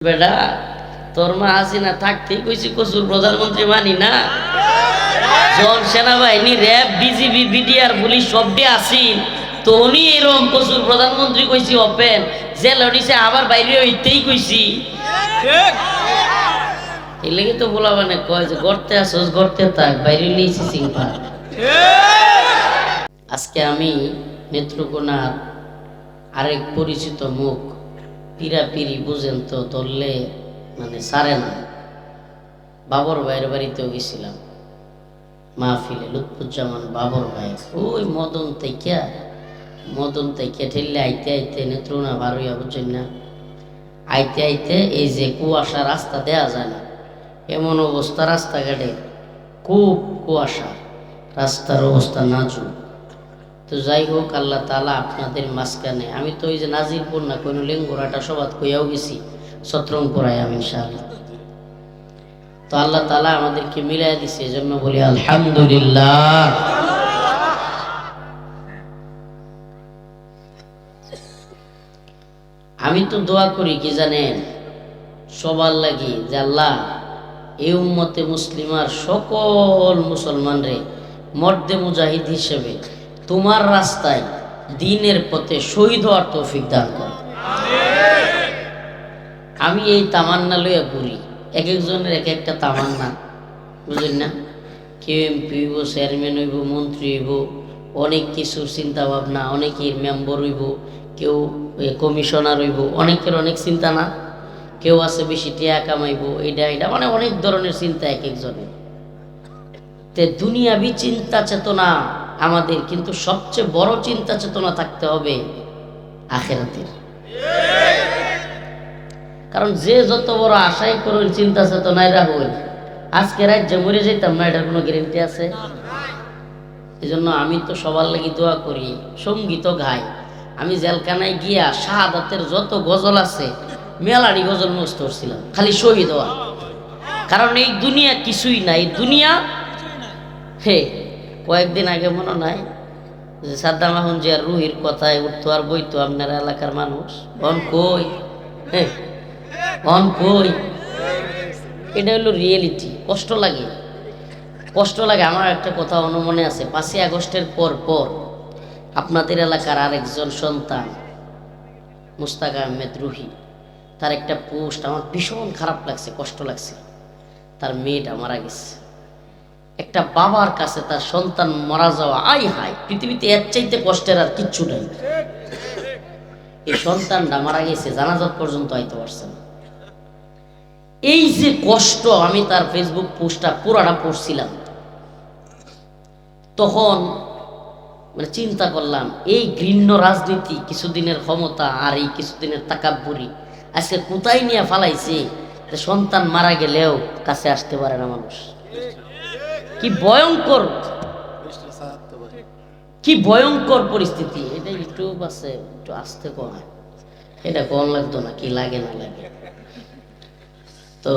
বেটা তোর মা হাসিনা থাকতেই কইছি কসুর প্রধানমন্ত্রী মানি না? জন সেনাবাহিনী র্যাব বিজিবি বিডিআর পুলিশ সবটি আসিন তো উনি এরকম কসুর প্রধানমন্ত্রী কইছি ওপেন জেল হইছে আবার বাইরে হইতেই কইছি। এই লেগে তো বলা মানে কয় যে গড়তে আসোস গড়তে থাক বাইরে লিয়েছি সিংপা আজকে আমি নেত্রকোনার আরেক পরিচিত মুখ পিরাপিরি বুঝেন তো, ধরলে মানে সারে না। বাবর ভাইয়ের বাড়িতেও গেছিলাম। মাহফিলে লুৎফুজ্জামান বাবর ভাই। ওই মদন থেকে মদন থেকে ঠেললে আইতে আইতে নেত্রকোনা বারোইয়া বুঝছেন না, আইতে আইতে এই যে কুয়াশা রাস্তা দেয়া যায় না, এমন অবস্থা রাস্তাঘাটে, খুব কুয়াশা, রাস্তার অবস্থা নাজুক। তো যাই হোক, আল্লাহ তালা আপনাদের মাঝখানে, আমি তো ওই যে নাজিরপুর না, কোনো লেঙ্গুরাটা সবাত কইয়াও গেছি সত্রং পড়াই আমি ইনশাআল্লাহ। তো আল্লাহ তালা আমাদেরকে মিলাই দিছে এই জন্য বলি আলহামদুলিল্লাহ। আমি তো দোয়া করি, কি জানেন? সবার লাগি যে আল্লাহ, এই উম্মতে মুসলিমার সকল মুসলমানরে মর্দে মুজাহিদ হিসেবে তোমার রাস্তায় দিনের পথে শহীদ হওয়ার তৌফিক দান কর। আমি এই তামান্না লইয়া ঘুরি এক একজনের এক একটা তামান্না। বুঝলেন না? কেউ এমপি হইব, চেয়ারম্যান হইব, মন্ত্রী হইব, অনেক কিছুর চিন্তা ভাবনা অনেকের মেম্বার হইব, কেউ কমিশনার হইব, অনেকের অনেক চিন্তা না। কেউ আছে বেশি টিয়া কামাইব এটা এটা মানে অনেক ধরনের চিন্তা এক একজনের। তে দুনিয়াবি চিন্তা চেতনা। আমাদের, কিন্তু সবচেয়ে বড় চিন্তা চেতনা থাকতে হবে আখেরাতের। কারণ যে যত বড় আশাই করুন, চিন্তা চেতনায় রাহুল আজকে রাজ্যে মরে যেতাম না, এটার কোনো গ্যারেন্টি আছে? এই জন্য আমি তো সবার লাগি দোয়া করি সংগীত গাই আমি জেলখানায় গিয়া শাহাদাতের যত গজল আছে মেলারি গজল মস্ত করছিলাম, খালি শহীদ হওয়া কারণ এই দুনিয়া কিছুই নাই দুনিয়া, হে কয়েকদিন আগে মনে নাই যে সাদ্দাম আহম জিয়ার রুহির কথায় উঠতো আর বইতো, আপনার এলাকার মানুষ। অন কই? অন কই? এটা হলো রিয়েলিটি কষ্ট লাগে। কষ্ট লাগে, আমার একটা কথা অনুমনে আছে। পাঁচই আগস্টের পর পর আপনাদের এলাকার আরেকজন সন্তান, মুস্তাক আহমেদ রুহি, তার একটা পোস্ট, আমার ভীষণ খারাপ লাগছে, কষ্ট লাগছে। তার মেয়েটা মারা গেছে। একটা বাবার কাছে তার সন্তান মারা যাওয়া আই হাই পৃথিবীতে এর চাইতে কষ্টের আর কিচ্ছু নাই। এই সন্তানটা মারা গেছে, জানাজাত পর্যন্ত আইতে পারছে না। এই যে কষ্ট আমি তার ফেসবুক পোস্টটা পুরাটা পড়ছিলাম, তখন মানে চিন্তা করলাম, এই ঘৃণ্য রাজনীতি, কিছুদিনের ক্ষমতা আর এই কিছুদিনের তাকাব্বুরি, আজকে কোথায় নিয়ে ফালাইছে সন্তান মারা গেলেও কাছে আসতে পারে না মানুষ। কি ভয়ঙ্কর। কি ভয়ঙ্কর পরিস্থিতি। এটা একটু আছে একটু আসতে কম এটা কম লাগতো না, কি লাগে না লাগে। তো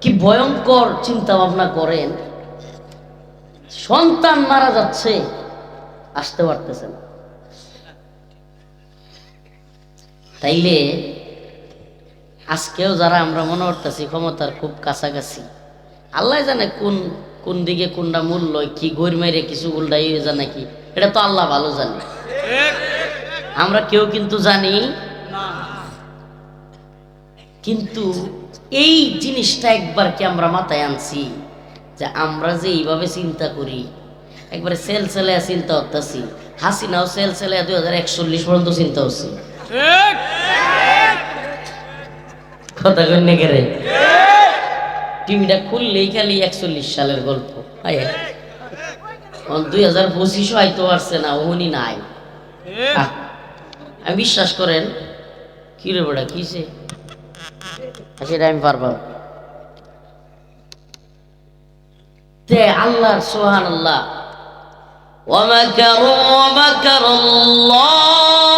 কি ভয়ঙ্কর চিন্তা ভাবনা করেন। সন্তান মারা যাচ্ছে, আসতে পারতেছে না। তাইলে আজকেও যারা আমরা মনে করতেছি ক্ষমতার খুব কাছাকাছি, আল্লাহ জানে কোন কোন দিকে কোনটা মূল্য কি গড় মেরে কিছু উল্টাই জানে কি এটা তো আল্লাহ ভালো জানে। আমরা কেউ কিন্তু জানি কিন্তু এই জিনিসটা একবার কি আমরা মাথায় আনছি যে আমরা যে এইভাবে চিন্তা করি একবারে সেল সেলে চিন্তা করতেছি। হাসিনাও সেল সেলে দুই হাজার একচল্লিশ পর্যন্ত চিন্তা হচ্ছে কথা কন্যা গেরে টিভিটা খুললেই খালি একচল্লিশ সালের গল্প দুই হাজার পঁচিশও আইতে পারছে না উনি নাই আহ, আমি বিশ্বাস করেন কি রে বেটা কিসে সেটা আমি পারবাম তে আল্লাহ সোহান আল্লাহ ومكروا ومكر الله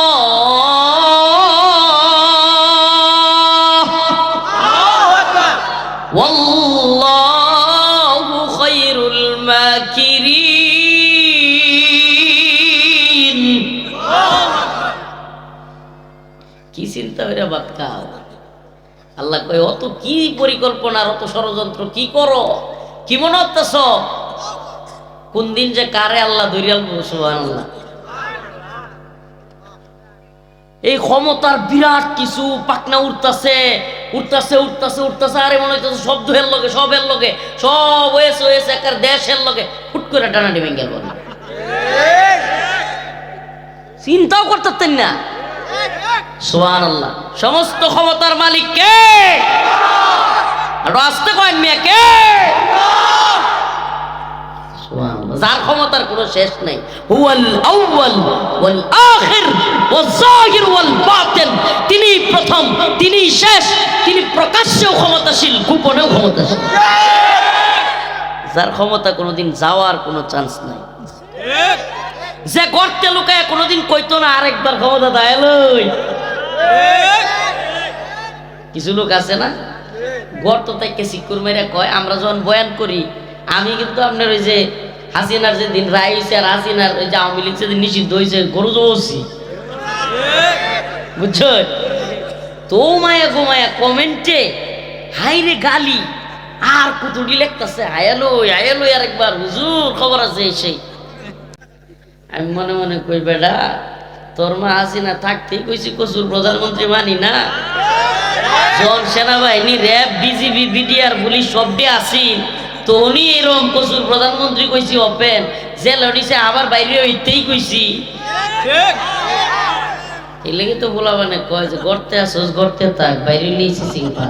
আল্লাহ কয় অত কি পরিকল্পনা আর অত ষড়যন্ত্র কি করো? কি মনে হতেছ কোন দিন যে কারে আল্লাহ ধরিয়াল সুবহানাল্লাহ। এই ক্ষমতার বিরাট কিছু পাকনা উঠতাছে উঠতাছে উঠতাছে উঠতাছে, আরে মনে হইতেছে শব্দ এর লগে সব এর লগে, সব হয়েছে হয়েছে একার দেশের লগে ফুট করে টানা ডিমেন গেল। চিন্তাও করতেন না। সোহান আল্লাহ সমস্ত ক্ষমতার মালিক কে? আর আসতে কয়েন মিয়া কে? যার ক্ষমতার কোনো শেষ নেই। হুয়াল আউয়াল ওয়াল আখির ওয়াল জাহির ওয়াল বাতিন তিনি প্রথম তিনি শেষ তিনি প্রকাশ্যেও ক্ষমতাশীল গোপনেও ক্ষমতাশীল। যার ক্ষমতা কোনোদিন যাওয়ার কোনো চান্স নাই। যে গর্তে লুকায় কোনোদিন কইতো না আরেকবার ক্ষমতা দেয় লই। কিছু লোক আছে না? গর্ত থেকে সিকুর মেরে কয়, আমরা যখন বয়ান করি, আমি কিন্তু আপনার ওই যে হাসিনার যে দিন রায় হয়েছে আর হাসিনার ওই যে আওয়ামী লীগ সেদিন নিষিদ্ধ হয়েছে গরু জবসি বুঝছ? তো মায়া গোমায়া কমেন্টে হাইরে গালি, আর কুতুটি লেখতেছে আয়ালো আয়ালো আর একবার হুজুর খবর আছে সেই আমি মনে মনে কই, বেটা তোর মা হাসিনা থাকতেই কইছি কচুর প্রধানমন্ত্রী মানি না? জন সেনাবাহিনী র্যাব বিজিবি বিডিআর পুলিশ সবটি আসিল তো উনি এরকম কচুর প্রধানমন্ত্রী কইছি অপেন। জেল হইছে আবার বাইরে হইতেই কইছি। এই লেগে তো বলা মানে কয় যে গর্তে আসোস গর্তে থাক বাইরে লিয়েছি সিংপা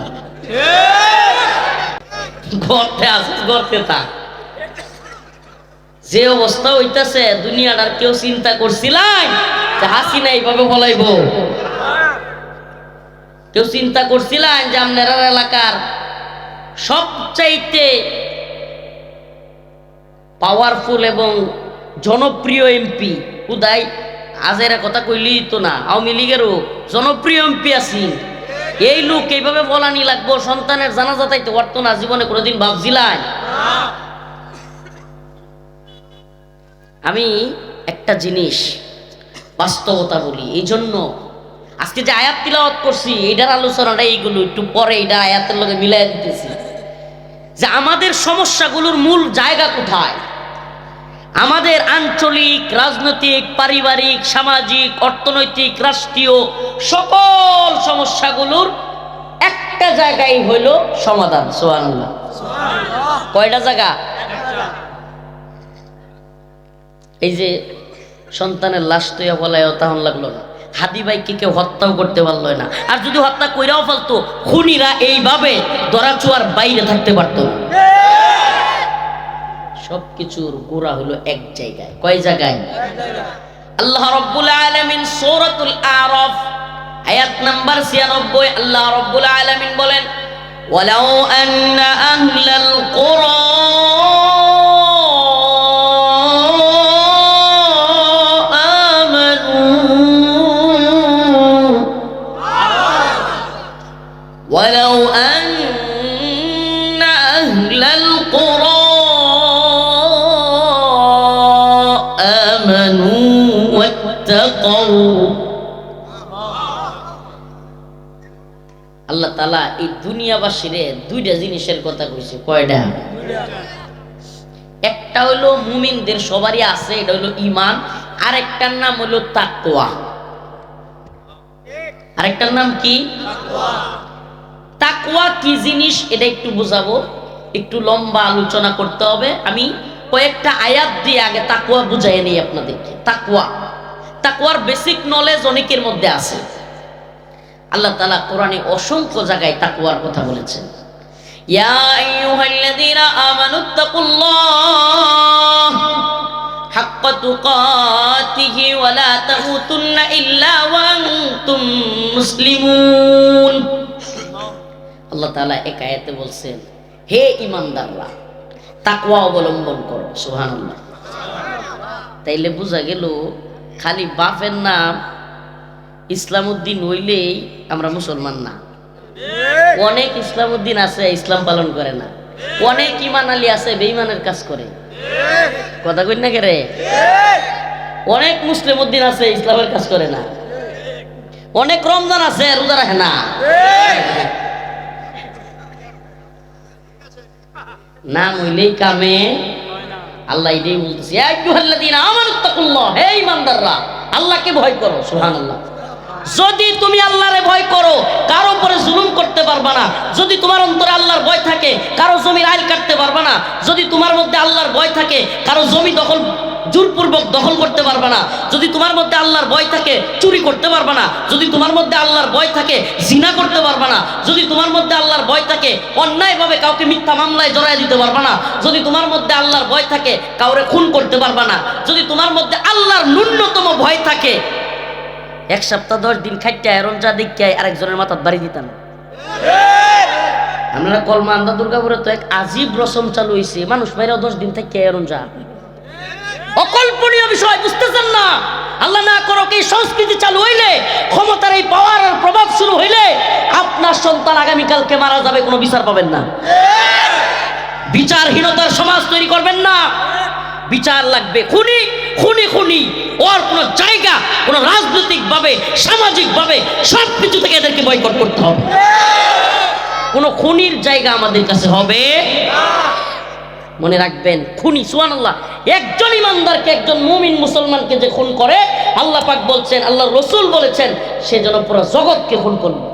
গর্তে আসোস গর্তে থাক। যে অবস্থা হইতাছে দুনিয়াটার কেউ চিন্তা করছিলেন যে হাসিনা এইভাবে বলাইব কেউ চিন্তা করছিলেন যে আপনার এলাকার সবচাইতে পাওয়ারফুল এবং জনপ্রিয় এমপি? উদয় আজের কথা কইলি তো না আওয়ামী লীগেরও জনপ্রিয় এমপি আছি। এই লোক এইভাবে বলানি লাগবো সন্তানের জানাজা তাইতে পারতো না জীবনে কোনোদিন ভাবছিলেন আমি একটা জিনিস বাস্তবতা বলি। এই জন্য আজকে যে আয়াত তিলাওয়াত করছি এটার আলোচনাটা এইগুলো একটু পরে এটা আয়াতের লগে মিলাই দিতেছি। যে আমাদের সমস্যাগুলোর মূল জায়গা কোথায়? আমাদের আঞ্চলিক রাজনৈতিক পারিবারিক সামাজিক অর্থনৈতিক রাষ্ট্রীয় সকল সমস্যাগুলোর একটা জায়গায় হইল সমাধান সোহানুল্লাহ কয়টা জায়গা? এই যে সন্তানের লাশ তৈয়া বলায় তখন লাগল না। হাদি ভাইকে কেউ হত্যাও করতে পারল না। আর যদি হত্যা কইরাও ফেলতো, খুনিরা এইভাবে দরাচুয়ার বাইরে থাকতে পারতো সব কিছুর গোড়া হলো এক জায়গায়। কয় জায়গায়? আল্লাহ রব্বুল আলামিন সূরাতুল আরাফ, আয়াত নাম্বার 96 আল্লাহ রব্বুল আলামিন বলেন, ওয়ালাউ আন্না আহলাল কুরা آمنوا واتقوا আল্লাহ তালা এই দুনিয়াবাসীরে দুইটা জিনিসের কথা কইছে কয়টা একটা হলো মুমিনদের সবারই আছে এটা হলো ইমান আরেকটার নাম হলো তাকওয়া আরেকটার নাম কি তাকওয়া কি জিনিস এটা একটু বুঝাবো একটু লম্বা আলোচনা করতে হবে আমি কয়েকটা আয়াত দিয়ে আগে তাকুয়া বুঝাই নেই আপনাদেরকে। তাকওয়া। তাকওয়ার বেসিক নলেজ অনেকের মধ্যে আছে। আল্লাহ তালা কোরআনে অসংখ্য জায়গায় তাকওয়ার কথা বলেছেন। আল্লাহ তাআলা এক আয়াতে বলছেন, হে ঈমানদাররা তাকওয়া অবলম্বন করো, সুবহানাল্লাহ। তাইলে বোঝা গেল, খালি বাপের নাম ইসলাম উদ্দিন হইলেই আমরা মুসলমান না। অনেক ইসলাম উদ্দিন আছে, ইসলাম পালন করে না। অনেক ইমান আলী আছে বেইমানের কাজ করে। কথা কই না রে? অনেক মুসলিম উদ্দিন আছে, ইসলামের কাজ করে না। অনেক রমজান আছে, রোজা রাখে না। নাম হইলেই কামে। আল্লাহ এটাই বলতেছে হে ইমানদাররা আল্লাহকে ভয় করো, সুবহানাল্লাহ। যদি তুমি আল্লাহরে ভয় করো, কারও উপরে জুলুম করতে পারবা না। যদি তোমার অন্তরে আল্লাহর ভয় থাকে, কারও জমির আইল কাটতে পারবা না। যদি তোমার মধ্যে আল্লাহর ভয় থাকে, কারও জমি দখল জোরপূর্বক দখল করতে পারবে না। যদি তোমার মধ্যে আল্লাহর ভয় থাকে, চুরি করতে পারবে না। যদি তোমার মধ্যে আল্লাহর ভয় থাকে, জিনা করতে পারবা না। যদি তোমার মধ্যে আল্লাহর ভয় থাকে, অন্যায়ভাবে কাউকে মিথ্যা মামলায় জড়াই দিতে পারবে না। যদি তোমার মধ্যে আল্লাহর ভয় থাকে, কাউরে খুন করতে পারবা না। যদি তোমার মধ্যে আল্লাহর ন্যূনতম ভয় থাকে, এক সপ্তাহ দশ দিন খাইতে যা দেখতে আরেকজনের মাথার বাড়ি দিতাম। আমরা কলমা আন্দা দুর্গাপুরে তো এক আজীব রসম চালু হয়েছে মানুষ বাইরেও দশ দিন থেকে যা অকল্পনীয় বিষয়, বুঝতেছেন না? আল্লাহ না করো কি সংস্কৃতি চালু হইলে, ক্ষমতার এই পাওয়ার আর প্রভাব শুরু হইলে, আপনার সন্তান আগামীকালকে মারা যাবে, কোনো বিচার পাবেন না। বিচারহীনতার সমাজ তৈরি করবেন না। বিচার লাগবে খুনি খুনি খুনি। ওর কোনো জায়গা, কোনো রাজনৈতিক ভাবে সামাজিক ভাবে সব কিছু থেকে এদেরকে বয়কট করতে হবে। কোনো খুনির জায়গা আমাদের কাছে হবে মনে রাখবেন, খুনি সুহান আল্লাহ একজন ইমানদারকে, একজন মুমিন মুসলমানকে যে খুন করে, আল্লাহ পাক বলছেন আল্লাহ রসুল বলেছেন, সে যেন পুরো জগৎকে খুন করবে।